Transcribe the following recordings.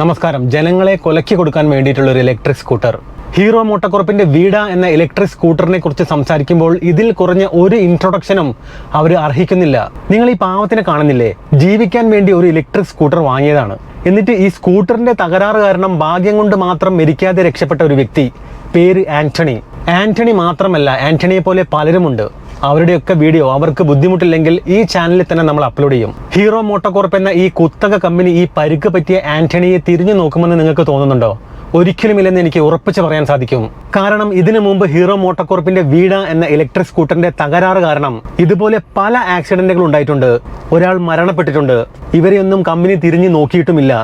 നമസ്കാരം. ജനങ്ങളെ കൊലക്കി കൊടുക്കാൻ വേണ്ടിയിട്ടുള്ള ഒരു ഇലക്ട്രിക് സ്കൂട്ടർ ഹീറോ മോട്ടക്കുറപ്പിന്റെ വീട എന്ന ഇലക്ട്രിക് സ്കൂട്ടറിനെ കുറിച്ച് സംസാരിക്കുമ്പോൾ ഇതിൽ കുറഞ്ഞ ഒരു ഇൻട്രൊഡക്ഷനും അവർ അർഹിക്കുന്നില്ല. നിങ്ങൾ ഈ പാവത്തിനെ കാണുന്നില്ലേ? ജീവിക്കാൻ വേണ്ടി ഒരു ഇലക്ട്രിക് സ്കൂട്ടർ വാങ്ങിയതാണ്. എന്നിട്ട് ഈ സ്കൂട്ടറിന്റെ തകരാറ് കാരണം ഭാഗ്യം കൊണ്ട് മാത്രം മരിക്കാതെ രക്ഷപ്പെട്ട ഒരു വ്യക്തി പേര് ആന്റണി. ആന്റണി മാത്രമല്ല ആന്റണിയെ പോലെ പലരുമുണ്ട്. അവരുടെയൊക്കെ വീഡിയോ അവർക്ക് ബുദ്ധിമുട്ടില്ലെങ്കിൽ ഈ ചാനലിൽ തന്നെ നമ്മൾ അപ്ലോഡ് ചെയ്യും. ഹീറോ മോട്ടോകോർപ്പ് എന്ന ഈ കുത്തക കമ്പനി ഈ പരുക്ക് പറ്റിയ ആന്റണിയെ തിരിഞ്ഞു നോക്കുമെന്ന് നിങ്ങൾക്ക് തോന്നുന്നുണ്ടോ? ഒരിക്കലുമില്ലെന്ന് എനിക്ക് ഉറപ്പിച്ച് പറയാൻ സാധിക്കും. കാരണം ഇതിനു മുമ്പ് ഹീറോ മോട്ടോകോർപ്പിന്റെ വീട എന്ന ഇലക്ട്രിക് സ്കൂട്ടറിന്റെ തകരാറ് കാരണം ഇതുപോലെ പല ആക്സിഡന്റുകൾ ഉണ്ടായിട്ടുണ്ട്. ഒരാൾ മരണപ്പെട്ടിട്ടുണ്ട്. ഇവരെയൊന്നും കമ്പനി തിരിഞ്ഞു നോക്കിയിട്ടുമില്ല.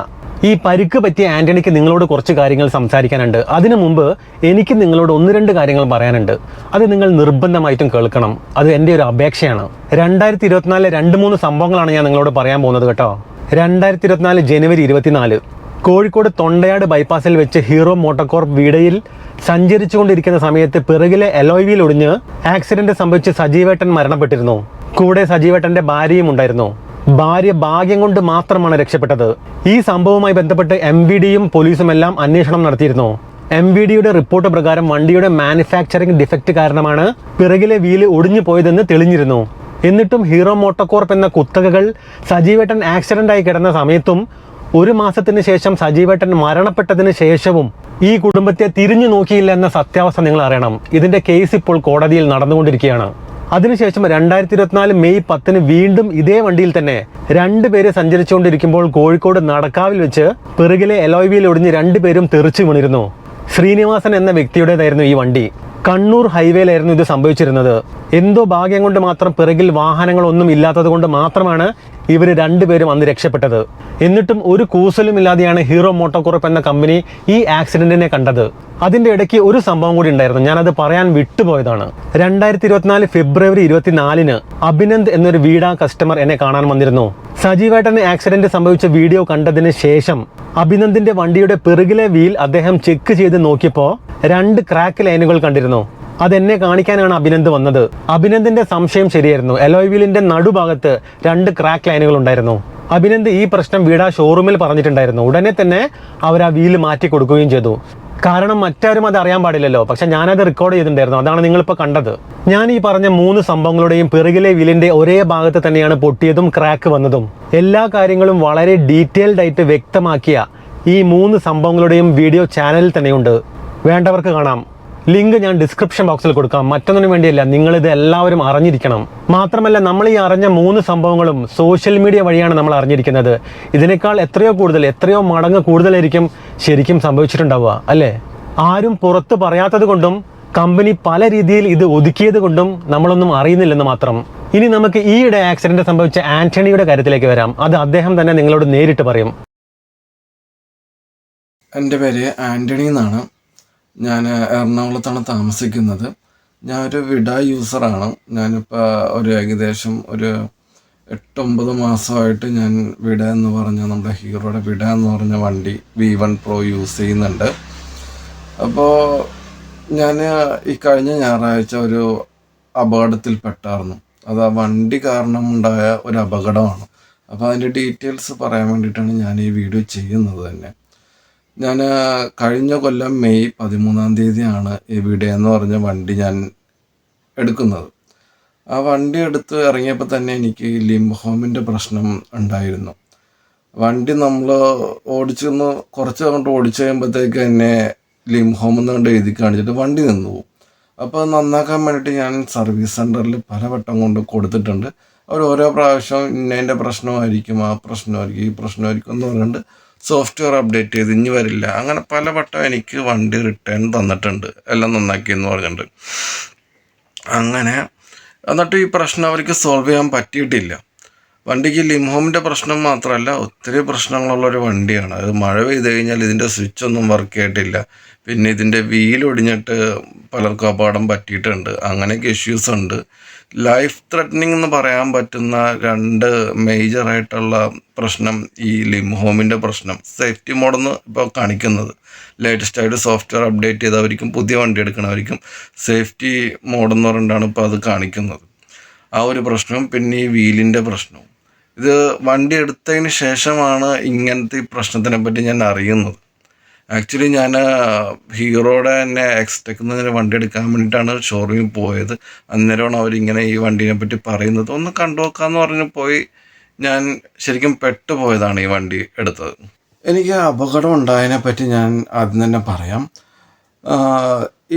ഈ പരിക്ക് പറ്റിയ ആന്റണിക്ക് നിങ്ങളോട് കുറച്ച് കാര്യങ്ങൾ സംസാരിക്കാനുണ്ട്. അതിനു മുമ്പ് എനിക്ക് നിങ്ങളോട് ഒന്ന് രണ്ട് കാര്യങ്ങൾ പറയാനുണ്ട്. അത് നിങ്ങൾ നിർബന്ധമായിട്ടും കേൾക്കണം. അത് എന്റെ ഒരു അപേക്ഷയാണ്. രണ്ടായിരത്തി ഇരുപത്തിനാലിലെ രണ്ട് മൂന്ന് സംഭവങ്ങളാണ് ഞാൻ നിങ്ങളോട് പറയാൻ പോകുന്നത് കേട്ടോ. രണ്ടായിരത്തി ഇരുപത്തിനാല് ജനുവരി ഇരുപത്തിനാല് കോഴിക്കോട് തൊണ്ടയാട് ബൈപ്പാസിൽ വെച്ച് ഹീറോ മോട്ടോകോർപ്പ് വീടയിൽ സഞ്ചരിച്ചുകൊണ്ടിരിക്കുന്ന സമയത്ത് പിറകിലെ എലോയ്വിയിൽ ഒടിഞ്ഞ് ആക്സിഡന്റ് സംഭവിച്ച് സജീവേട്ടൻ മരണപ്പെട്ടിരുന്നു. കൂടെ സജീവേട്ടന്റെ ഭാര്യയും ഉണ്ടായിരുന്നു. ഭാര്യ ഭാഗ്യം കൊണ്ട് മാത്രമാണ് രക്ഷപ്പെട്ടത്. ഈ സംഭവവുമായി ബന്ധപ്പെട്ട് എം വി ഡിയും പോലീസും എല്ലാം അന്വേഷണം നടത്തിയിരുന്നു. എം വി ഡിയുടെ റിപ്പോർട്ട് പ്രകാരം വണ്ടിയുടെ മാനുഫാക്ചറിംഗ് ഡിഫക്റ്റ് കാരണമാണ് പിറകിലെ വീൽ ഒടിഞ്ഞു പോയതെന്ന് തെളിഞ്ഞിരുന്നു. എന്നിട്ടും ഹീറോ മോട്ടോകോർപ്പ് എന്ന കുത്തകകൾ സജീവേട്ടൻ ആക്സിഡന്റ് ആയി കിടന്ന സമയത്തും ഒരു മാസത്തിന് ശേഷം സജീവേട്ടൻ മരണപ്പെട്ടതിന് ശേഷവും ഈ കുടുംബത്തെ തിരിഞ്ഞു നോക്കിയില്ല എന്ന സത്യാവസ്ഥ നിങ്ങൾ അറിയണം. ഇതിന്റെ കേസ് ഇപ്പോൾ കോടതിയിൽ നടന്നുകൊണ്ടിരിക്കുകയാണ്. അതിനുശേഷം രണ്ടായിരത്തി ഇരുപത്തിനാല് മെയ് പത്തിന് വീണ്ടും ഇതേ വണ്ടിയിൽ തന്നെ രണ്ടുപേര് സഞ്ചരിച്ചുകൊണ്ടിരിക്കുമ്പോൾ കോഴിക്കോട് നടക്കാവിൽ വെച്ച് പിറകിലെ എലോയ്വിയിൽ ഒടിഞ്ഞ് രണ്ടുപേരും തെറിച്ചു വീണിരുന്നു. ശ്രീനിവാസൻ എന്ന വ്യക്തിയുടേതായിരുന്നു ഈ വണ്ടി. കണ്ണൂർ ഹൈവേയിലായിരുന്നു ഇത് സംഭവിച്ചിരുന്നത്. എന്തോ ഭാഗ്യം കൊണ്ട് മാത്രം പിറകിൽ വാഹനങ്ങളൊന്നും ഇല്ലാത്തത് കൊണ്ട് മാത്രമാണ് ഇവർ രണ്ടുപേരും അന്ന് രക്ഷപ്പെട്ടത്. എന്നിട്ടും ഒരു കൂസലും ഇല്ലാതെയാണ് ഹീറോ മോട്ടോക്കുറപ്പ് എന്ന കമ്പനി ഈ ആക്സിഡന്റിനെ കണ്ടത്. അതിന്റെ ഇടയ്ക്ക് ഒരു സംഭവം കൂടി ഉണ്ടായിരുന്നു. ഞാനത് പറയാൻ വിട്ടുപോയതാണ്. രണ്ടായിരത്തി ഇരുപത്തിനാല് ഫെബ്രുവരി ഇരുപത്തിനാലിന് അഭിനന്ദ് എന്നൊരു വീടാ കസ്റ്റമർ എന്നെ കാണാൻ വന്നിരുന്നു. സജീവേട്ടന് ആക്സിഡന്റ് സംഭവിച്ച വീഡിയോ കണ്ടതിന് ശേഷം അഭിനന്ദിന്റെ വണ്ടിയുടെ പിറകിലെ വീൽ അദ്ദേഹം ചെക്ക് ചെയ്ത് നോക്കിയപ്പോൾ രണ്ട് ക്രാക്ക് ലൈനുകൾ കണ്ടിരുന്നു. അതെന്നെ കാണിക്കാനാണ് അഭിനന്ദ് വന്നത്. അഭിനന്ദിന്റെ സംശയം ശരിയായിരുന്നു. എലോയ്വീലിന്റെ നടുഭാഗത്ത് രണ്ട് ക്രാക്ക് ലൈനുകൾ ഉണ്ടായിരുന്നു. അഭിനന്ദ് ഈ പ്രശ്നം വീടാ ഷോറൂമിൽ പറഞ്ഞിട്ടുണ്ടായിരുന്നു. ഉടനെ തന്നെ അവർ ആ വീൽ മാറ്റി കൊടുക്കുകയും ചെയ്തു. കാരണം മറ്റാരും അത് അറിയാൻ പാടില്ലല്ലോ. പക്ഷെ ഞാനത് റെക്കോർഡ് ചെയ്തിട്ടുണ്ടായിരുന്നു. അതാണ് നിങ്ങളിപ്പോൾ കണ്ടത്. ഞാൻ ഈ പറഞ്ഞ മൂന്ന് സംഭവങ്ങളുടെയും പിറകിലെ വീലിന്റെ ഒരേ ഭാഗത്ത് തന്നെയാണ് പൊട്ടിയതും ക്രാക്ക് വന്നതും. എല്ലാ കാര്യങ്ങളും വളരെ ഡീറ്റെയിൽഡ് ആയിട്ട് വ്യക്തമാക്കിയ ഈ മൂന്ന് സംഭവങ്ങളുടെയും വീഡിയോ ചാനലിൽ തന്നെയുണ്ട്. വേണ്ടവർക്ക് കാണാം. ലിങ്ക് ഞാൻ ഡിസ്ക്രിപ്ഷൻ ബോക്സിൽ കൊടുക്കാം. മറ്റൊന്നിനു വേണ്ടിയല്ല ഇത് എല്ലാവരും അറിഞ്ഞിരിക്കണം. മാത്രമല്ല നമ്മൾ ഈ അറിഞ്ഞ മൂന്ന് സംഭവങ്ങളും സോഷ്യൽ മീഡിയ വഴിയാണ് നമ്മൾ അറിഞ്ഞിരിക്കുന്നത്. ഇതിനേക്കാൾ എത്രയോ കൂടുതൽ എത്രയോ മടങ്ങ് കൂടുതലായിരിക്കും ശരിക്കും സംഭവിച്ചിട്ടുണ്ടാവുക അല്ലേ? ആരും പുറത്ത് പറയാത്തത് കൊണ്ടും കമ്പനി പല രീതിയിൽ ഇത് ഒതുക്കിയത് കൊണ്ടും നമ്മളൊന്നും അറിയുന്നില്ലെന്ന് മാത്രം. ഇനി നമുക്ക് ഈയിടെ ആക്സിഡന്റ് സംഭവിച്ച ആന്റണിയുടെ കാര്യത്തിലേക്ക് വരാം. അത് അദ്ദേഹം തന്നെ നിങ്ങളോട് നേരിട്ട് പറയും. എന്റെ പേര് ആന്റണി എന്നാണ്. ഞാൻ എറണാകുളത്താണ് താമസിക്കുന്നത്. ഞാനൊരു വിഡ യൂസറാണ്. ഞാനിപ്പോൾ ഒരു ഏകദേശം ഒരു എട്ടൊമ്പത് മാസമായിട്ട് ഞാൻ വിഡ എന്ന് പറഞ്ഞ നമ്മുടെ ഹീറോയുടെ വിഡ എന്ന് പറഞ്ഞ വണ്ടി വി വൺ പ്രോ യൂസ് ചെയ്യുന്നുണ്ട്. അപ്പോൾ ഞാൻ ഈ കഴിഞ്ഞ ഞായറാഴ്ച ഒരു അപകടത്തിൽപ്പെട്ടായിരുന്നു അത് ആ വണ്ടി കാരണം ഉണ്ടായ ഒരു അപകടമാണ്. അപ്പോൾ അതിന്റെ ഡീറ്റെയിൽസ് പറയാൻ വേണ്ടിയിട്ടാണ് ഞാൻ ഈ വീഡിയോ ചെയ്യുന്നത് തന്നെ. ഞാൻ കഴിഞ്ഞ കൊല്ലം മെയ് പതിമൂന്നാം തീയതിയാണ് വീഡിയോ എന്ന് പറഞ്ഞ വണ്ടി ഞാൻ എടുക്കുന്നത്. ആ വണ്ടി എടുത്ത് ഇറങ്ങിയപ്പോൾ തന്നെ എനിക്ക് ലിംബ് ഹോമിന്റെ പ്രശ്നം ഉണ്ടായിരുന്നു. വണ്ടി നമ്മൾ ഓടിച്ചൊന്ന് കുറച്ച് അങ്ങോട്ട് ഓടിച്ചു കഴിയുമ്പോഴത്തേക്ക് എന്നെ ലിം ഹോം എന്നുകൊണ്ട് എഴുതി കാണിച്ചിട്ട് വണ്ടി നിന്നു പോകും അപ്പോൾ നന്നാക്കാൻ വേണ്ടിയിട്ട് ഞാൻ സർവീസ് സെന്ററിൽ പലവട്ടം കൊണ്ട് കൊടുത്തിട്ടുണ്ട്. അവർ ഓരോ പ്രാവശ്യം ഇന്നതിന്റെ പ്രശ്നമായിരിക്കും ആ പ്രശ്നമായിരിക്കും ഈ പ്രശ്നമായിരിക്കും എന്ന് പറഞ്ഞിട്ട് സോഫ്റ്റ്വെയർ അപ്ഡേറ്റ് ചെയ്ത് ഇനി വരില്ല. അങ്ങനെ പല വട്ടം എനിക്ക് വണ്ടി റിട്ടേൺ തന്നിട്ടുണ്ട്. എല്ലാം നന്നാക്കി എന്ന് പറഞ്ഞിട്ടുണ്ട്. അങ്ങനെ എന്നിട്ട് ഈ പ്രശ്നം അവർക്ക് സോൾവ് ചെയ്യാൻ പറ്റിയിട്ടില്ല. വണ്ടിക്ക് ലിംഹോമിന്റെ പ്രശ്നം മാത്രമല്ല ഒത്തിരി പ്രശ്നങ്ങളുള്ള ഒരു വണ്ടിയാണ്. അത് മഴ പെയ്ത് കഴിഞ്ഞാൽ ഇതിന്റെ സ്വിച്ച് ഒന്നും വർക്ക് ചെയ്തിട്ടില്ല പിന്നെ ഇതിന്റെ വീൽ ഒടിഞ്ഞിട്ട് പലർക്കും അപകടം പറ്റിയിട്ടുണ്ട്. അങ്ങനെയൊക്കെ ഇഷ്യൂസ് ഉണ്ട്. ലൈഫ് ത്രെറ്റനിങ് എന്ന് പറയാൻ പറ്റുന്ന രണ്ട് മേജറായിട്ടുള്ള പ്രശ്നം ഈ ലിംഹോമിന്റെ പ്രശ്നം. സേഫ്റ്റി മോഡെന്ന് ഇപ്പോൾ കാണിക്കുന്നത്. ലേറ്റസ്റ്റ് ആയിട്ട് സോഫ്റ്റ്വെയർ അപ്ഡേറ്റ് ചെയ്തവർക്കും പുതിയ വണ്ടി എടുക്കണവർക്കും സേഫ്റ്റി മോഡെന്ന് പറഞ്ഞിട്ടാണ് ഇപ്പോൾ അത് കാണിക്കുന്നത്. ആ ഒരു പ്രശ്നവും പിന്നെ ഈ വീലിന്റെ പ്രശ്നവും. ഇത് വണ്ടി എടുത്തതിന് ശേഷമാണ് ഇങ്ങനത്തെ ഈ പ്രശ്നത്തിനെ പറ്റി ഞാൻ അറിയുന്നത്. ആക്ച്വലി ഞാൻ ഹീറോയുടെ തന്നെ എക്സ്റ്റെക്കുന്ന വണ്ടി എടുക്കാൻ വേണ്ടിയിട്ടാണ് ഷോറൂമിൽ പോയത്. അന്നേരമാണ് അവരിങ്ങനെ ഈ വണ്ടീനെ പറ്റി പറയുന്നത്. ഒന്ന് കണ്ടു നോക്കാന്ന് പറഞ്ഞ് പോയി ഞാൻ ശരിക്കും പെട്ടുപോയതാണ് ഈ വണ്ടി എടുത്തത്. എനിക്ക് അപകടം ഉണ്ടായതിനെ പറ്റി ഞാൻ ആദ്യം തന്നെ പറയാം.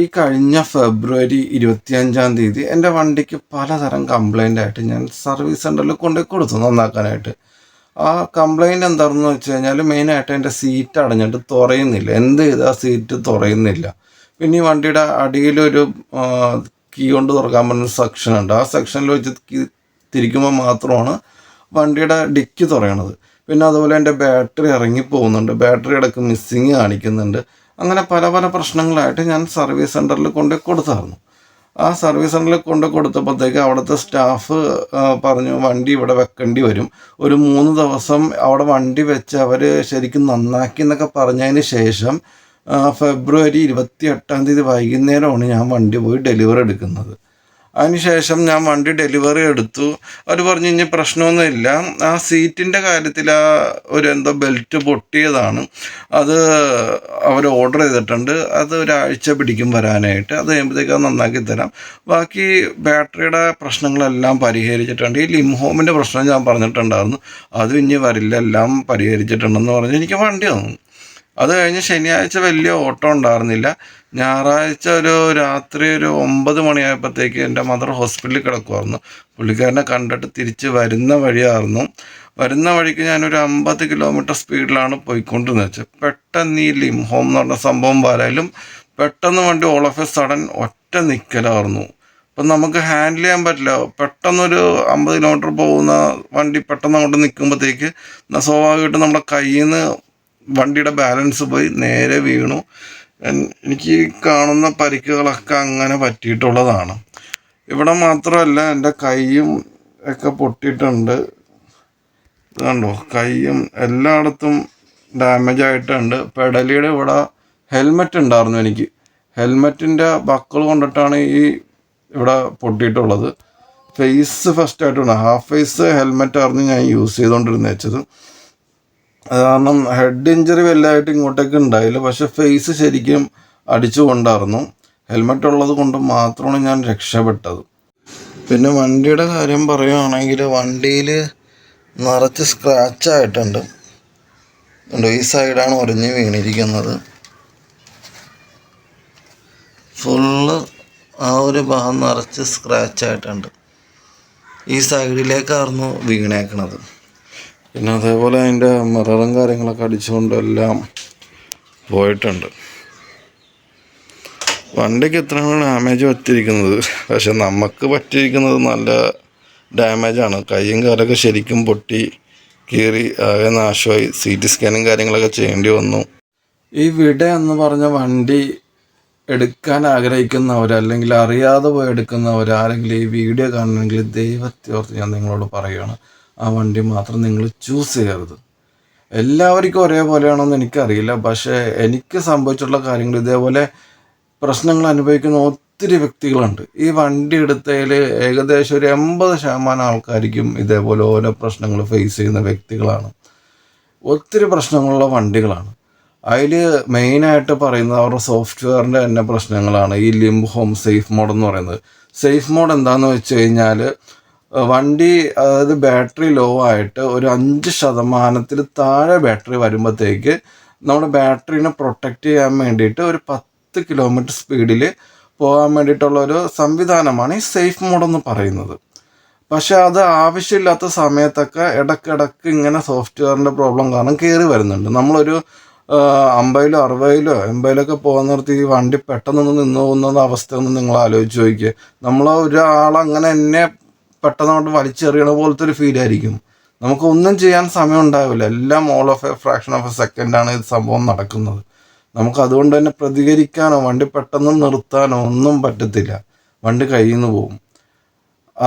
ഈ കഴിഞ്ഞ ഫെബ്രുവരി ഇരുപത്തിയഞ്ചാം തീയതി എന്റെ വണ്ടിക്ക് പലതരം കംപ്ലൈന്റ് ആയിട്ട് ഞാൻ സർവീസ് സെന്ററിൽ കൊണ്ടു കൊടുത്തു നന്നാക്കാനായിട്ട്. ആ കംപ്ലൈന്റ് എന്താണെന്ന് വെച്ച് കഴിഞ്ഞാൽ മെയിനായിട്ട് എന്റെ സീറ്റ് അടഞ്ഞിട്ട് തുറയുന്നില്ല. എന്ത് ചെയ്താൽ സീറ്റ് തുറയുന്നില്ല. പിന്നെ ഈ വണ്ടിയുടെ അടിയിലൊരു കീ കൊണ്ട് തുറക്കാൻ പറ്റുന്ന സെക്ഷൻ ഉണ്ട്. ആ സെക്ഷനിൽ വെച്ച് തിരിക്കുമ്പോൾ മാത്രമാണ് വണ്ടിയുടെ ഡിക്കി തുറയണത്. പിന്നെ അതുപോലെ എന്റെ ബാറ്ററി ഇറങ്ങി പോകുന്നുണ്ട്. ബാറ്ററി ഇടയ്ക്ക് മിസ്സിങ് കാണിക്കുന്നുണ്ട്. അങ്ങനെ പല പല പ്രശ്നങ്ങളായിട്ട് ഞാൻ സർവീസ് സെന്ററിൽ കൊണ്ട് കൊടുത്തായിരുന്നു. ആ സർവീസ് സെന്ററിൽ കൊണ്ട് കൊടുത്തപ്പോഴത്തേക്ക് അവിടുത്തെ സ്റ്റാഫ് പറഞ്ഞു വണ്ടി ഇവിടെ വെക്കേണ്ടി വരും. ഒരു മൂന്ന് ദിവസം അവിടെ വണ്ടി വെച്ച് അവർ ശരിക്കും നന്നാക്കി എന്നൊക്കെ പറഞ്ഞതിന് ശേഷം ഫെബ്രുവരി ഇരുപത്തി എട്ടാം തീയതി വൈകുന്നേരമാണ് ഞാൻ വണ്ടി പോയി ഡെലിവറി എടുക്കുന്നത്. അതിനുശേഷം ഞാൻ വണ്ടി ഡെലിവറി എടുത്തു. അവർ പറഞ്ഞു ഇനി പ്രശ്നമൊന്നുമില്ല ആ സീറ്റിന്റെ കാര്യത്തിൽ ആ ഒരു എന്തോ ബെൽറ്റ് പൊട്ടിയതാണ്. അത് അവർ ഓർഡർ ചെയ്തിട്ടുണ്ട്. അത് ഒരാഴ്ച പിടിക്കും വരാനായിട്ട്. അത് കഴിയുമ്പോഴത്തേക്ക് അത് നന്നാക്കി തരാം. ബാക്കി ബാറ്ററിയുടെ പ്രശ്നങ്ങളെല്ലാം പരിഹരിച്ചിട്ടുണ്ട്. ഈ ലിംഹോമിന്റെ പ്രശ്നം ഞാൻ പറഞ്ഞിട്ടുണ്ടായിരുന്നു. അതും ഇനി വരില്ല. എല്ലാം പരിഹരിച്ചിട്ടുണ്ടെന്ന് പറഞ്ഞ് എനിക്ക് വണ്ടി തന്നു. അത് കഴിഞ്ഞ് ശനിയാഴ്ച വലിയ ഓട്ടം ഉണ്ടായിരുന്നില്ല. ഞായറാഴ്ച ഒരു രാത്രി ഒരു ഒമ്പത് മണിയായപ്പോഴത്തേക്ക് എന്റെ മദർ ഹോസ്പിറ്റലിൽ കിടക്കുമായിരുന്നു പുള്ളിക്കാരനെ കണ്ടിട്ട് തിരിച്ച് വരുന്ന വഴിയായിരുന്നു. വരുന്ന വഴിക്ക് ഞാനൊരു അമ്പത് കിലോമീറ്റർ സ്പീഡിലാണ് പോയിക്കൊണ്ടിരുന്നത്. വെച്ചാൽ പെട്ടെന്ന് ഈ ലിം ഹോം എന്ന് പറഞ്ഞ സംഭവം വരാലും പെട്ടെന്ന് വണ്ടി ഓൾ ഓഫ് എ സഡൻ ഒറ്റ നിൽക്കലായിരുന്നു അപ്പം നമുക്ക് ഹാൻഡിൽ ചെയ്യാൻ പറ്റില്ല. പെട്ടെന്നൊരു അമ്പത് കിലോമീറ്റർ പോകുന്ന വണ്ടി പെട്ടെന്ന് അങ്ങോട്ട് നിൽക്കുമ്പോഴത്തേക്ക് സ്വാഭാവികമായിട്ടും നമ്മുടെ കയ്യിൽ നിന്ന് വണ്ടിയുടെ ബാലൻസ് പോയി നേരെ വീണു. എനിക്ക് കാണുന്ന പരിക്കുകളൊക്കെ അങ്ങനെ പറ്റിയിട്ടുള്ളതാണ്. ഇവിടെ മാത്രമല്ല എന്റെ കൈയും ഒക്കെ പൊട്ടിയിട്ടുണ്ട്. കണ്ടോ കൈയും എല്ലായിടത്തും ഡാമേജ് ആയിട്ടുണ്ട്. പെഡലിയുടെ ഇവിടെ ഹെൽമെറ്റ് ഉണ്ടായിരുന്നു എനിക്ക്. ഹെൽമെറ്റിന്റെ ബക്കിൾ കൊണ്ടിട്ടാണ് ഈ ഇവിടെ പൊട്ടിയിട്ടുള്ളത്. ഫേസ് ഫസ്റ്റ് ആയിട്ടുണ്ട്. ഹാഫ് ഫേസ് ഹെൽമെറ്റായിരുന്നു ഞാൻ യൂസ് ചെയ്തുകൊണ്ടിരുന്നത് വെച്ചത്. അത് കാരണം ഹെഡ് ഇഞ്ചറി വലുതായിട്ട് ഇങ്ങോട്ടേക്ക് ഉണ്ടായില്ല. പക്ഷെ ഫേസ് ശരിക്കും അടിച്ചു കൊണ്ടായിരുന്നു. ഹെൽമെറ്റ് ഉള്ളത് കൊണ്ട് മാത്രമാണ് ഞാൻ രക്ഷപ്പെട്ടത്. പിന്നെ വണ്ടിയുടെ കാര്യം പറയുകയാണെങ്കിൽ വണ്ടിയിൽ നിറച്ച് സ്ക്രാച്ച് ആയിട്ടുണ്ട്. ഈ സൈഡാണ് ഒരഞ്ഞ് വീണിരിക്കുന്നത്. ഫുള്ള് ആ ഒരു ഭാഗം നിറച്ച് സ്ക്രാച്ച് ആയിട്ടുണ്ട്. ഈ സൈഡിലേക്കായിരുന്നു വീണേക്കണത്. പിന്നെ അതേപോലെ അതിന്റെ മിററും കാര്യങ്ങളൊക്കെ അടിച്ചുകൊണ്ട് എല്ലാം പോയിട്ടുണ്ട്. വണ്ടിക്ക് ഇത്രയാണ് ഡാമേജ് പറ്റിയിരിക്കുന്നത്? പക്ഷെ നമുക്ക് പറ്റിയിരിക്കുന്നത് നല്ല ഡാമേജാണ് കൈയും കാലൊക്കെ ശരിക്കും പൊട്ടി കീറി ആകെ നാശമായി. സി ടി സ്കാനും കാര്യങ്ങളൊക്കെ ചെയ്യേണ്ടി വന്നു. ഈ വിട എന്ന് പറഞ്ഞ വണ്ടി എടുക്കാൻ ആഗ്രഹിക്കുന്നവർ അല്ലെങ്കിൽ അറിയാതെ പോയി എടുക്കുന്നവർ ആരെങ്കിലും ഈ വീഡിയോ കാണണമെങ്കിൽ ദൈവത്തെ ഓർത്ത് ഞാൻ നിങ്ങളോട് പറയുകയാണ്. ആ വണ്ടി മാത്രം നിങ്ങൾ ചൂസ് ചെയ്യരുത്. എല്ലാവർക്കും ഒരേപോലെയാണെന്ന് എനിക്കറിയില്ല. പക്ഷേ എനിക്ക് സംഭവിച്ചിട്ടുള്ള കാര്യങ്ങൾ ഇതേപോലെ പ്രശ്നങ്ങൾ അനുഭവിക്കുന്ന ഒത്തിരി വ്യക്തികളുണ്ട്. ഈ വണ്ടി എടുത്തതിൽ ഏകദേശം ഒരു എൺപത് ശതമാനം ആൾക്കാർക്കും ഇതേപോലെ ഓരോ പ്രശ്നങ്ങൾ ഫേസ് ചെയ്യുന്ന വ്യക്തികളാണ്. ഒത്തിരി പ്രശ്നങ്ങളുള്ള വണ്ടികളാണ്. അതിൽ മെയിനായിട്ട് പറയുന്നത് അവരുടെ സോഫ്റ്റ്വെയറിന്റെ തന്നെ പ്രശ്നങ്ങളാണ്. ഈ ലിംബ് ഹോം സേഫ് മോഡ് എന്ന് പറയുന്നത്. സേഫ് മോഡ് എന്താണെന്ന് വെച്ച് കഴിഞ്ഞാൽ വണ്ടി അതായത് ബാറ്ററി ലോ ആയിട്ട് ഒരു അഞ്ച് ശതമാനത്തിൽ താഴെ ബാറ്ററി വരുമ്പോഴത്തേക്ക് നമ്മുടെ ബാറ്ററിനെ പ്രൊട്ടക്റ്റ് ചെയ്യാൻ വേണ്ടിയിട്ട് ഒരു പത്ത് കിലോമീറ്റർ സ്പീഡിൽ പോകാൻ വേണ്ടിയിട്ടുള്ള ഒരു സംവിധാനമാണ് ഈ സേഫ് മോഡ് എന്ന് പറയുന്നത്. പക്ഷേ അത് ആവശ്യമില്ലാത്ത സമയത്തൊക്കെ ഇടക്കിടക്ക് ഇങ്ങനെ സോഫ്റ്റ്വെയറിന്റെ പ്രോബ്ലം കാരണം കയറി വരുന്നുണ്ട്. നമ്മളൊരു അമ്പതിലോ അറുപതിലോ എൺപതിലൊക്കെ പോകാൻ നിർത്തി ഈ വണ്ടി പെട്ടെന്നൊന്ന് നിന്ന് പോകുന്ന അവസ്ഥ ഒന്ന് നിങ്ങൾ ആലോചിച്ച് നോക്കിയേ. നമ്മൾ ഒരാളങ്ങനെ എന്നെ പെട്ടെന്ന് അങ്ങോട്ട് വലിച്ചെറിയണ പോലത്തെ ഒരു ഫീൽ ആയിരിക്കും. നമുക്ക് ഒന്നും ചെയ്യാൻ സമയം ഉണ്ടാവില്ല. എല്ലാം all of a fraction of a second ആണ് ഇത് സംഭവം നടക്കുന്നത്. നമുക്ക് അതുകൊണ്ട് തന്നെ പ്രതികരിക്കാനോ വണ്ടി പെട്ടെന്ന് നിർത്താനോ ഒന്നും പറ്റത്തില്ല. വണ്ടി കയ്യിൽ നിന്ന് പോകും.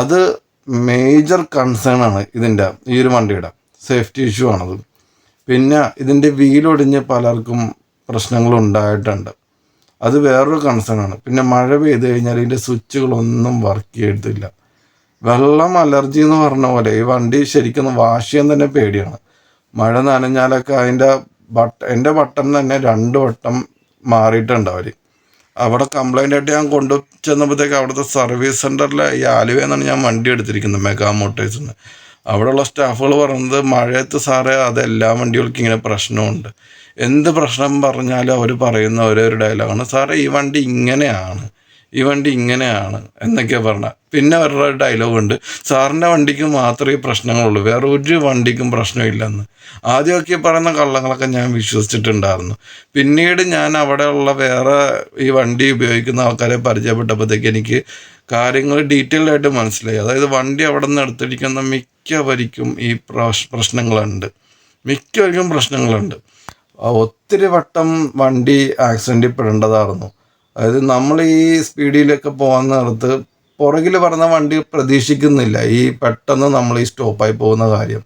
അത് മേജർ കൺസേൺ ആണ് ഇതിന്റെ ഈ ഒരു വണ്ടിയുടെ. സേഫ്റ്റി ഇഷ്യൂ ആണത്. പിന്നെ ഇതിന്റെ വീലൊടിഞ്ഞ് പലർക്കും പ്രശ്നങ്ങൾ ഉണ്ടായിട്ടുണ്ട്. അത് വേറൊരു കൺസേൺ ആണ്. പിന്നെ മഴ പെയ്ത് കഴിഞ്ഞാൽ ഇതിന്റെ സ്വിച്ചുകളൊന്നും വർക്ക് ചെയ്യത്തില്ല. വെള്ളം അലർജി എന്ന് പറഞ്ഞ പോലെ ഈ വണ്ടി ശരിക്കും വാഷ് ചെയ്യാൻ തന്നെ പേടിയാണ്. മഴ നനഞ്ഞാലൊക്കെ അതിന്റെ ബട്ട എന്റെ ബട്ടൺ തന്നെ രണ്ട് വട്ടം മാറിയിട്ടുണ്ട് അവർ അവിടെ കംപ്ലൈന്റ് ആയിട്ട് ഞാൻ കൊണ്ടു ചെന്നപ്പോഴത്തേക്ക് അവിടുത്തെ സർവീസ് സെന്ററിലെ ഈ ആലുവയിൽ നിന്നാണ് ഞാൻ വണ്ടി എടുത്തിരിക്കുന്നത് മെഗാ മോട്ടേഴ്സിൽ നിന്ന് അവിടെയുള്ള സ്റ്റാഫുകൾ പറയുന്നത് മഴയത്ത് സാറേ അത് എല്ലാ വണ്ടികൾക്കും ഇങ്ങനെ പ്രശ്നമുണ്ട്. എന്ത് പ്രശ്നം പറഞ്ഞാലും അവർ പറയുന്ന ഒരേ ഒരു ഡയലോഗാണ് സാറേ ഈ വണ്ടി ഇങ്ങനെയാണ്. ഈ വണ്ടി ഇങ്ങനെയാണ് എന്നൊക്കെ പറഞ്ഞ. പിന്നെ അവരുടെ ഡയലോഗ് ഉണ്ട്. സാറിന്റെ വണ്ടിക്ക് മാത്രമേ പ്രശ്നങ്ങളുള്ളൂ. വേറെ ഒരു വണ്ടിക്കും പ്രശ്നമില്ലെന്ന്. ആദ്യമൊക്കെ പറയുന്ന കള്ളങ്ങളൊക്കെ ഞാൻ വിശ്വസിച്ചിട്ടുണ്ടായിരുന്നു. പിന്നീട് ഞാൻ അവിടെയുള്ള വേറെ ഈ വണ്ടി ഉപയോഗിക്കുന്ന ആൾക്കാരെ പരിചയപ്പെട്ടപ്പോഴത്തേക്ക് എനിക്ക് കാര്യങ്ങൾ ഡീറ്റെയിൽഡ് ആയിട്ട് മനസ്സിലായി. അതായത് വണ്ടി അവിടെ നിന്ന് എടുത്തിരിക്കുന്ന മിക്കവരിക്കും ഈ പ്രശ് പ്രശ്നങ്ങളുണ്ട്. മിക്കവർക്കും പ്രശ്നങ്ങളുണ്ട്. ഒത്തിരി വട്ടം വണ്ടി ആക്സിഡന്റിൽ പെടേണ്ടതായിരുന്നു. അതായത് നമ്മൾ ഈ സ്പീഡിലൊക്കെ പോകുന്ന നേരത്ത് പുറകിൽ പറഞ്ഞ വണ്ടി പ്രതീക്ഷിക്കുന്നില്ല. ഈ പെട്ടെന്ന് നമ്മൾ ഈ സ്റ്റോപ്പായി പോകുന്ന കാര്യം.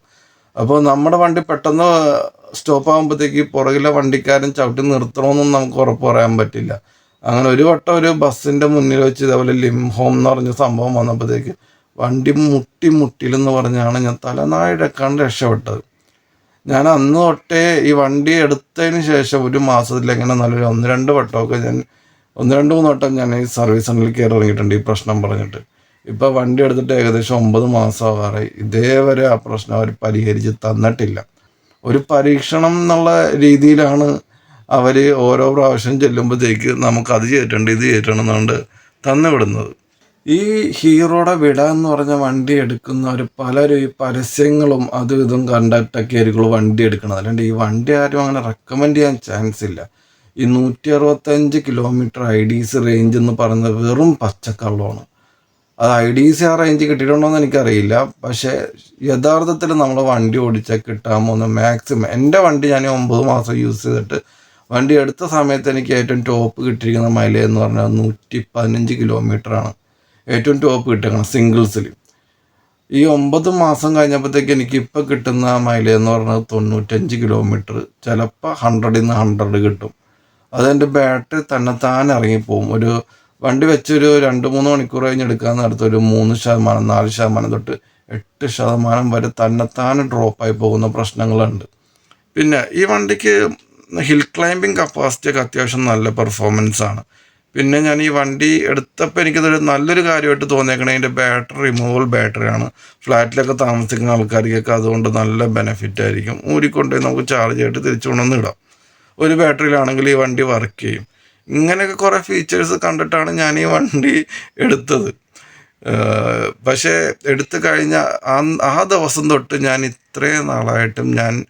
അപ്പോൾ നമ്മുടെ വണ്ടി പെട്ടെന്ന് സ്റ്റോപ്പ് ആകുമ്പോഴത്തേക്ക് പുറകിലെ വണ്ടിക്കാരൻ ചവിട്ടി നിർത്തണമെന്നും നമുക്ക് ഉറപ്പ് പറയാൻ പറ്റില്ല. അങ്ങനെ ഒരു വട്ടം ഒരു ബസ്സിന്റെ മുന്നിൽ വെച്ച് ഇതേപോലെ ലിം ഹോം എന്ന് പറഞ്ഞ സംഭവം വന്നപ്പോഴത്തേക്ക് വണ്ടി മുട്ടി മുട്ടിലെന്ന് പറഞ്ഞാണ് ഞാൻ തലനായിടക്കാണ്ട് രക്ഷപ്പെട്ടത്. ഞാൻ അന്ന് തൊട്ടേ ഈ വണ്ടി എടുത്തതിന് ശേഷം ഒരു മാസത്തിൽ എങ്ങനെ നല്ലൊരു ഒന്ന് രണ്ട് വട്ടമൊക്കെ ഞാൻ ഒന്ന് രണ്ട് മൂന്ന് വട്ടം ഞാൻ ഈ സർവീസ് സെന്ററിൽ കയറി ഇറങ്ങിയിട്ടുണ്ട് ഈ പ്രശ്നം പറഞ്ഞിട്ട്. ഇപ്പോൾ വണ്ടി എടുത്തിട്ട് ഏകദേശം ഒമ്പത് മാസമാകാറായി ഇതേവരെ ആ പ്രശ്നം അവർ പരിഹരിച്ച് തന്നിട്ടില്ല. ഒരു പരീക്ഷണം എന്നുള്ള രീതിയിലാണ് അവർ ഓരോ പ്രാവശ്യം ചെല്ലുമ്പോഴത്തേക്ക് നമുക്ക് അത് ചെയ്തിട്ടുണ്ട് ഇത് ചെയ്തിട്ടുണ്ട് എന്നുകൊണ്ട് തന്നു വിടുന്നത് ഈ ഹീറോയുടെ വിട എന്ന് പറഞ്ഞ വണ്ടി എടുക്കുന്നവർ പലരും ഈ പരസ്യങ്ങളും അതും ഇതും കണ്ടിട്ടൊക്കെ ആയിരിക്കും വണ്ടി എടുക്കുന്നത്. അല്ലാണ്ട് ഈ വണ്ടി ആരും അങ്ങനെ റെക്കമെൻഡ് ചെയ്യാൻ ചാൻസ് ഇല്ല. ഈ നൂറ്റി അറുപത്തഞ്ച് kilometre I D C range എന്ന് പറയുന്നത് വെറും പച്ചക്കള്ളമാണ്. അത് ഐ ഡി സി ആ റേഞ്ച് കിട്ടിയിട്ടുണ്ടോ എന്ന് എനിക്കറിയില്ല. പക്ഷേ യഥാർത്ഥത്തിൽ നമ്മൾ വണ്ടി ഓടിച്ചാൽ കിട്ടാൻ പോകുന്ന മാക്സിമം എന്റെ വണ്ടി ഞാൻ ഒമ്പത് മാസം യൂസ് ചെയ്തിട്ട് വണ്ടി എടുത്ത സമയത്ത് എനിക്ക് ഏറ്റവും ടോപ്പ് കിട്ടിയിരിക്കുന്ന മൈലേജ് എന്ന് പറഞ്ഞാൽ നൂറ്റി പതിനഞ്ച് കിലോമീറ്ററാണ് ഏറ്റവും ടോപ്പ് കിട്ടിയേക്കണം സിംഗിൾസിൽ ഈ ഒമ്പത് മാസം കഴിഞ്ഞപ്പോഴത്തേക്ക് എനിക്ക് ഇപ്പോൾ കിട്ടുന്ന മൈലേജ് എന്ന് പറഞ്ഞാൽ തൊണ്ണൂറ്റഞ്ച് കിലോമീറ്റർ ചിലപ്പോൾ ഹൺഡ്രഡിൽ നിന്ന് ഹൺഡ്രഡ് കിട്ടും. അതെന്റെ ബാറ്ററി തന്നെത്താൻ ഇറങ്ങിപ്പോവും ഒരു വണ്ടി വെച്ചൊരു രണ്ട് മൂന്ന് മണിക്കൂർ കഴിഞ്ഞ് എടുക്കാൻ നേരത്തെ ഒരു മൂന്ന് ശതമാനം നാല് ശതമാനം തൊട്ട് എട്ട് ശതമാനം വരെ തന്നെത്താൻ ഡ്രോപ്പായി പോകുന്ന പ്രശ്നങ്ങളുണ്ട്. പിന്നെ ഈ വണ്ടിക്ക് ഹിൽ ക്ലൈമ്പിംഗ് കപ്പാസിറ്റി ഒക്കെ അത്യാവശ്യം നല്ല പെർഫോമൻസ് ആണ്. പിന്നെ ഞാൻ ഈ വണ്ടി എടുത്തപ്പോൾ എനിക്കതൊരു നല്ലൊരു കാര്യമായിട്ട് തോന്നിയേക്കണേ അതിന്റെ ബാറ്ററി റിമൂവൽ ബാറ്ററിയാണ് ഫ്ലാറ്റിലൊക്കെ താമസിക്കുന്ന ആൾക്കാർക്കൊക്കെ അതുകൊണ്ട് നല്ല ബെനിഫിറ്റ് ആയിരിക്കും. ഊരിക്കൊണ്ടുപോയി നമുക്ക് ചാർജ് ചെയ്തിട്ട് തിരിച്ചു കൊണ്ടുവന്ന് ഇടാം. ഒരു ബാറ്ററിയിലാണെങ്കിൽ ഈ വണ്ടി വർക്ക് ചെയ്യും. ഇങ്ങനെയൊക്കെ കുറേ ഫീച്ചേഴ്സ് കണ്ടിട്ടാണ് ഞാൻ ഈ വണ്ടി എടുത്തത്. പക്ഷേ എടുത്തു കഴിഞ്ഞ ആ- ആ ദിവസം തൊട്ട് ഞാൻ ഇത്രയും നാളായിട്ടും ഞാൻ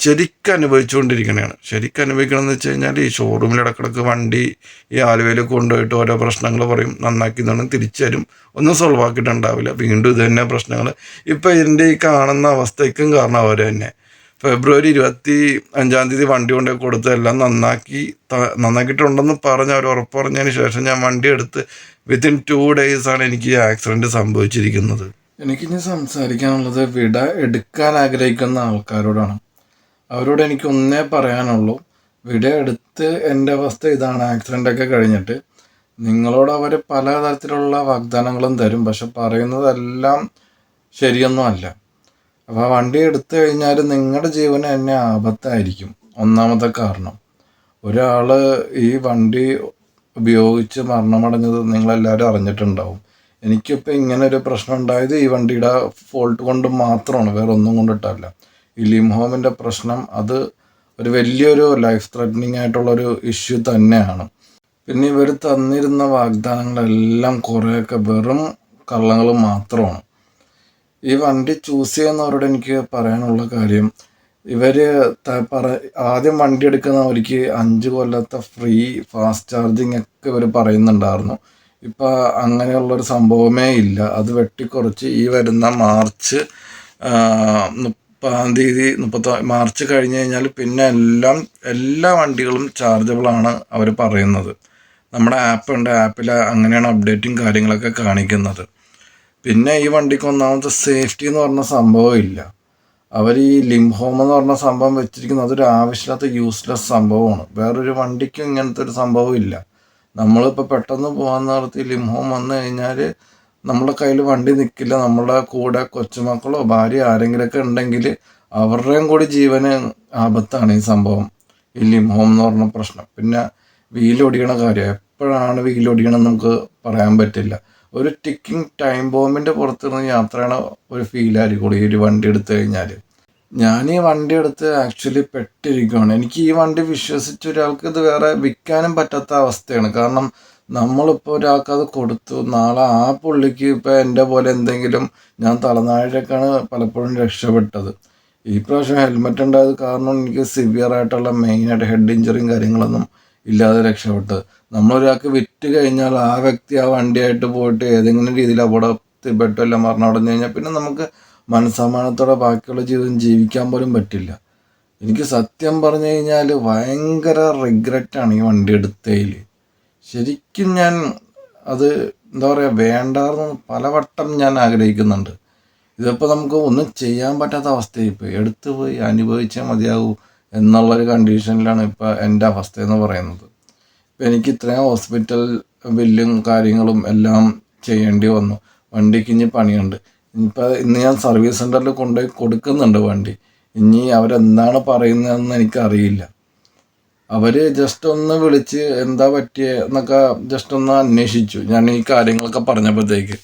ശരിക്കും അനുഭവിച്ചുകൊണ്ടിരിക്കണതാണ് ശരിക്കും അനുഭവിക്കണം എന്ന് വെച്ച് കഴിഞ്ഞാൽ ഈ ഷോറൂമിൽ ഇടക്കിടക്ക് വണ്ടി ഈ ആലുവയിൽ കൊണ്ടുപോയിട്ട് ഓരോ പ്രശ്നങ്ങൾ പറയും നന്നാക്കി തന്നെ തിരിച്ചു തരും. ഒന്നും സോൾവ് ആക്കിയിട്ടുണ്ടാവില്ല. വീണ്ടും ഇത് തന്നെ പ്രശ്നങ്ങൾ. ഇപ്പം ഇതിന്റെ ഈ കാണുന്ന അവസ്ഥയ്ക്കും കാരണം അവർ തന്നെ. ഫെബ്രുവരി ഇരുപത്തി അഞ്ചാം തീയതി വണ്ടി കൊണ്ട് കൊടുത്ത് എല്ലാം നന്നാക്കി നന്നാക്കിയിട്ടുണ്ടെന്ന് പറഞ്ഞ് അവർ ഉറപ്പ് പറഞ്ഞതിന് ശേഷം ഞാൻ വണ്ടി എടുത്ത് വിത്തിൻ ടു ഡേയ്സാണ് എനിക്ക് ആക്സിഡന്റ് സംഭവിച്ചിരിക്കുന്നത്. എനിക്കിനി സംസാരിക്കാനുള്ളത് വിട എടുക്കാൻ ആഗ്രഹിക്കുന്ന ആൾക്കാരോടാണ്. അവരോട് എനിക്ക് ഒന്നേ പറയാനുള്ളൂ. വിട എടുത്ത് എന്റെ അവസ്ഥ ഇതാണ്. ആക്സിഡന്റ് ഒക്കെ കഴിഞ്ഞിട്ട് നിങ്ങളോട് അവർ പല തരത്തിലുള്ള വാഗ്ദാനങ്ങളും തരും. പക്ഷെ പറയുന്നതെല്ലാം ശരിയൊന്നും അല്ല. അപ്പോൾ ആ വണ്ടി എടുത്തു കഴിഞ്ഞാൽ നിങ്ങളുടെ ജീവൻ തന്നെ ആപത്തായിരിക്കും. ഒന്നാമത്തെ കാരണം. ഒരാൾ ഈ വണ്ടി ഉപയോഗിച്ച് മരണമടഞ്ഞത് നിങ്ങളെല്ലാവരും അറിഞ്ഞിട്ടുണ്ടാവും. എനിക്കിപ്പോൾ ഇങ്ങനെ ഒരു പ്രശ്നം ഉണ്ടായത് ഈ വണ്ടിയുടെ ഫോൾട്ട് കൊണ്ട് മാത്രമാണ് വേറെ ഒന്നും കൊണ്ടിട്ടല്ല. ഈ ലിം ഹോമിന്റെ പ്രശ്നം അത് ഒരു വലിയൊരു ലൈഫ് ത്രെറ്റനിങ് ആയിട്ടുള്ളൊരു ഇഷ്യൂ തന്നെയാണ്. പിന്നെ ഇവർ തന്നിരുന്ന വാഗ്ദാനങ്ങളെല്ലാം കുറേയൊക്കെ വെറും കള്ളങ്ങൾ മാത്രമാണ്. ഈ വണ്ടി ചൂസ് ചെയ്യുന്നവരോട് എനിക്ക് പറയാനുള്ള കാര്യം ഇവർ പറ ആദ്യം വണ്ടി എടുക്കുന്നവർക്ക് അഞ്ച് കൊല്ലത്തെ ഫ്രീ ഫാസ്റ്റ് ചാർജിങ് ഒക്കെ ഇവർ പറയുന്നുണ്ടായിരുന്നു. ഇപ്പം അങ്ങനെയുള്ളൊരു സംഭവമേ ഇല്ല. അത് വെട്ടിക്കുറച്ച് ഈ വരുന്ന മാർച്ച് മുപ്പതാം തീയതി മുപ്പത്ത മാർച്ച് കഴിഞ്ഞ് കഴിഞ്ഞാൽ പിന്നെ എല്ലാം എല്ലാ വണ്ടികളും ചാർജബിളാണ് അവർ പറയുന്നത്. നമ്മുടെ ആപ്പ് ഉണ്ട്. ആപ്പിൽ അങ്ങനെയാണ് അപ്ഡേറ്റും കാര്യങ്ങളൊക്കെ കാണിക്കുന്നത്. പിന്നെ ഈ വണ്ടിക്ക് ഒന്നാമത്തെ സേഫ്റ്റി എന്ന് പറഞ്ഞ സംഭവം ഇല്ല അവർ ഈ ലിംഹോം എന്ന് പറഞ്ഞ സംഭവം വെച്ചിരിക്കുന്നത് അതൊരു ആവശ്യമില്ലാത്ത യൂസ്ലെസ് സംഭവമാണ്. വേറൊരു വണ്ടിക്കും ഇങ്ങനത്തെ ഒരു സംഭവം ഇല്ല നമ്മളിപ്പോൾ പെട്ടെന്ന് പോകാൻ നിർത്തി ലിംഹോം വന്നു കഴിഞ്ഞാൽ നമ്മുടെ കയ്യിൽ വണ്ടി നിൽക്കില്ല നമ്മുടെ കൂടെ കൊച്ചുമക്കളോ ഭാര്യ ആരെങ്കിലുമൊക്കെ ഉണ്ടെങ്കിൽ അവരുടെയും കൂടി ജീവന് ആപത്താണ് ഈ സംഭവം. ഈ ലിംഹോം എന്ന് പറഞ്ഞ പ്രശ്നം. പിന്നെ വീലൊടിയണ കാര്യം. എപ്പോഴാണ് വീലൊടിയണമെന്ന് നമുക്ക് പറയാൻ പറ്റില്ല. ഒരു ടിക്കിങ് ടൈം ബോംബിന്റെ പുറത്തുനിന്ന് യാത്രയാണ് ഒരു ഫീലായിരിക്കും ഈ ഒരു വണ്ടി എടുത്തു കഴിഞ്ഞാൽ ഞാൻ ഈ വണ്ടി എടുത്ത് ആക്ച്വലി പെട്ടിരിക്കുകയാണ് എനിക്ക് ഈ വണ്ടി വിശ്വസിച്ച് ഒരാൾക്ക് ഇത് വേറെ വിൽക്കാനും പറ്റാത്ത അവസ്ഥയാണ്. കാരണം നമ്മളിപ്പോൾ ഒരാൾക്ക് അത് കൊടുത്തു നാളെ ആ പുള്ളിക്ക് ഇപ്പോൾ എന്റെ പോലെ എന്തെങ്കിലും ഞാൻ തലനാഴിലേക്കാണ് പലപ്പോഴും രക്ഷപ്പെട്ടത്. ഈ പ്രാവശ്യം ഹെൽമെറ്റ് ഉണ്ടായത് കാരണം എനിക്ക് സിവിയർ ആയിട്ടുള്ള മെയിനായിട്ട് ഹെഡ് ഇഞ്ചറിയും കാര്യങ്ങളൊന്നും ഇല്ലാതെ രക്ഷപ്പെട്ടത് നമ്മളൊരാൾക്ക് വിറ്റ് കഴിഞ്ഞാൽ ആ വ്യക്തി ആ വണ്ടിയായിട്ട് പോയിട്ട് ഏതെങ്കിലും രീതിയിൽ അപകടത്തിൽ പെട്ടല്ല മരണമടഞ്ഞു കഴിഞ്ഞാൽ പിന്നെ നമുക്ക് മനസ്സമാനത്തോടെ ബാക്കിയുള്ള ജീവിതം ജീവിക്കാൻ പോലും പറ്റില്ല. എനിക്ക് സത്യം പറഞ്ഞു കഴിഞ്ഞാൽ ഭയങ്കര റിഗ്രറ്റാണ് ഈ വണ്ടി എടുത്തതിൽ ശരിക്കും ഞാൻ അത് എന്താ പറയുക വേണ്ടാന്ന് പലവട്ടം ഞാൻ ആഗ്രഹിക്കുന്നുണ്ട്. ഇതിപ്പോൾ നമുക്ക് ഒന്നും ചെയ്യാൻ പറ്റാത്ത അവസ്ഥയായിപ്പോയി. എടുത്തു പോയി അനുഭവിച്ചാൽ മതിയാകൂ എന്നുള്ളൊരു കണ്ടീഷനിലാണ് ഇപ്പോൾ എന്റെ അവസ്ഥ എന്ന് പറയുന്നത്. ഇപ്പം എനിക്ക് ഇത്രയും ഹോസ്പിറ്റൽ ബില്ലും കാര്യങ്ങളും എല്ലാം ചെയ്യേണ്ടി വന്നു. വണ്ടിക്ക് ഇനി പണിയുണ്ട്. ഇനിയിപ്പോൾ ഇന്ന് ഞാൻ സർവീസ് സെന്ററിൽ കൊണ്ടുപോയി കൊടുക്കുന്നുണ്ട് വണ്ടി. ഇനി അവരെന്താണ് പറയുന്നതെന്ന് എനിക്കറിയില്ല. അവർ ജസ്റ്റ് ഒന്ന് വിളിച്ച് എന്താ പറ്റിയ എന്നൊക്കെ ജസ്റ്റ് ഒന്ന് അന്വേഷിച്ചു. ഞാൻ ഈ കാര്യങ്ങളൊക്കെ പറഞ്ഞപ്പോഴത്തേക്ക്.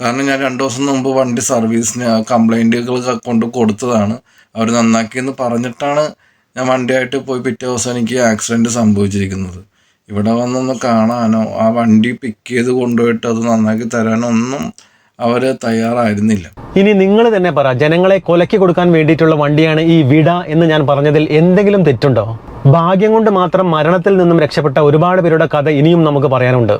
കാരണം ഞാൻ രണ്ട് ദിവസം മുമ്പ് വണ്ടി സർവീസിന് കംപ്ലൈന്റുകൾ കൊണ്ട് കൊടുത്തതാണ്. അവർ നന്നാക്കിയെന്ന് പറഞ്ഞിട്ടാണ് ഞാൻ വണ്ടിയായിട്ട് പോയി പിറ്റേ ദിവസം എനിക്ക് ആക്സിഡന്റ് സംഭവിച്ചിരിക്കുന്നത്. ഇവിടെ വന്നൊന്ന് കാണാനോ ആ വണ്ടി പിക്ക് ചെയ്ത് കൊണ്ടുപോയിട്ട് അത് നന്നാക്കി തരാനോ ഒന്നും അവർ തയ്യാറായിരുന്നില്ല. ഇനി നിങ്ങൾ തന്നെ പറ ജനങ്ങളെ കൊലക്കി കൊടുക്കാൻ വേണ്ടിയിട്ടുള്ള വണ്ടിയാണ് ഈ വിട എന്ന് ഞാൻ പറഞ്ഞതിൽ എന്തെങ്കിലും തെറ്റുണ്ടോ? ഭാഗ്യം കൊണ്ട് മാത്രം മരണത്തിൽ നിന്നും രക്ഷപ്പെട്ട ഒരുപാട് പേരുടെ കഥ ഇനിയും നമുക്ക് പറയാനുണ്ട്.